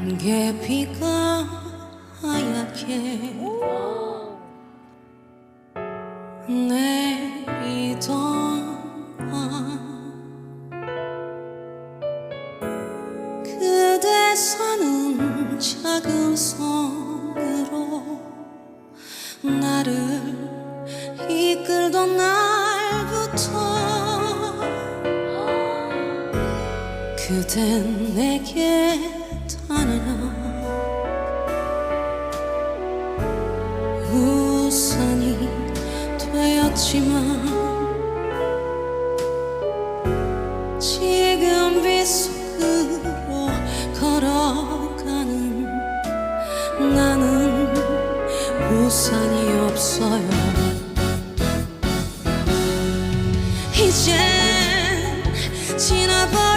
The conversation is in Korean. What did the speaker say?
안개비가 하얗게 내리더라. 그대 사는 작은 섬으로 나를 이끌던 날부터 그댄 내게 없지만 지금 빗속으로 걸어가는 나는 우산이 없어요. 이제 지나봐.